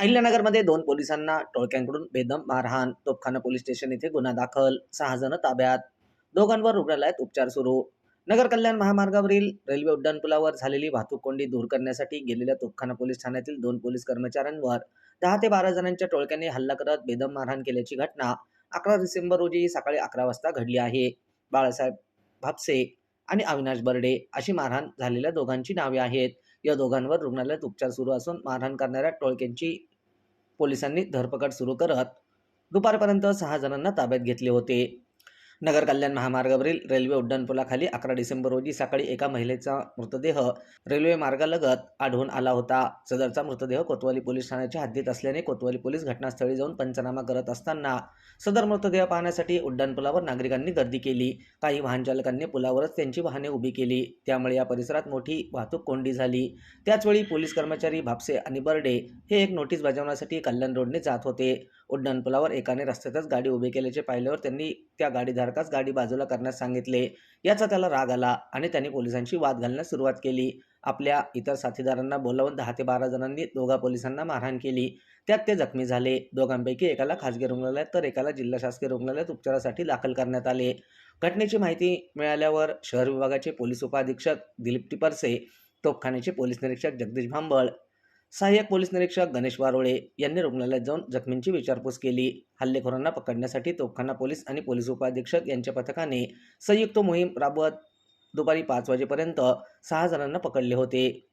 अहिल्यानगरमध्ये दोन पोलिसांना टोळक्यांकडून बेदम मारहाण. तोपखाना पोलीस स्टेशन येथे गुन्हा दाखल. सहा जण ताब्यात. दोघांवर रुग्णालयात उपचार सुरू. नगर कल्याण महामार्गावरील रेल्वे उड्डाणपुलावर झालेली वाहतूक कोंडी दूर करण्यासाठी गेलेल्या तोपखाना पोलीस ठाण्यातील दोन पोलीस कर्मचाऱ्यांवर दहा ते बारा जणांच्या टोळक्यांनी हल्ला करत बेदम मारहाण केल्याची घटना अकरा डिसेंबर रोजी सकाळी अकरा वाजता घडली आहे. बाळासाहेब भापसे आणि अविनाश बर्डे अशी मारहाण झालेल्या दोघांची नावे आहेत. या दोघांवर रुग्णालयात उपचार सुरू असून मारहाण करणाऱ्या टोळक्यांची पोलिसांनी धरपकड सुरू करत दुपारपर्यंत सहा जणांना ताब्यात घेतले होते. नगर कल्याण महामार्गावरील रेल्वे उड्डाणपुलाखाली अकरा डिसेंबर रोजी सकाळी एका महिलेचा मृतदेह रेल्वे मार्गालगत आढळून आला होता. सदरचा मृतदेह कोतवाली पोलीस ठाण्याच्या हद्दीत असल्याने कोतवाली पोलीस घटनास्थळी जाऊन पंचनामा करत असताना सदर मृतदेह पाहण्यासाठी उड्डाणपुलावर नागरिकांनी गर्दी केली. काही वाहनचालकांनी पुलावरच त्यांची वाहने उभी केली. त्यामुळे या परिसरात मोठी वाहतूक कोंडी झाली. त्याचवेळी पोलीस कर्मचारी भापसे आणि बर्डे हे एक नोटीस बजावण्यासाठी कल्याण रोडने जात होते. उड्डाणपुलावर एकाने रस्त्यातच गाडी उभी केल्याचे पाहिल्यावर त्यांनी त्या गाडीधारकास गाडी बाजूला करण्यास सांगितले. याचा त्याला राग आला आणि त्यांनी पोलिसांशी वाद घालण्यास सुरुवात केली. आपल्या इतर साथीदारांना बोलावून दहा ते बारा जणांनी दोघा पोलिसांना मारहाण केली. त्यात ते जखमी झाले. दोघांपैकी एकाला खासगी रुग्णालयात तर एकाला जिल्हा शासकीय रुग्णालयात उपचारासाठी दाखल करण्यात आले. घटनेची माहिती मिळाल्यावर शहर विभागाचे पोलीस उपाधीक्षक दिलीप टिपरसे तोपखान्याचे पोलीस निरीक्षक जगदीश भांबळ सहाय्यक पोलीस निरीक्षक गणेश वारोळे यांनी रुग्णालयात जाऊन जखमींची विचारपूस केली. हल्लेखोरांना पकडण्यासाठी तोफखाना पोलीस आणि पोलीस उपाधीक्षक यांच्या पथकाने संयुक्त मोहीम राबवत दुपारी पाच वाजेपर्यंत सहा जणांना पकडले होते.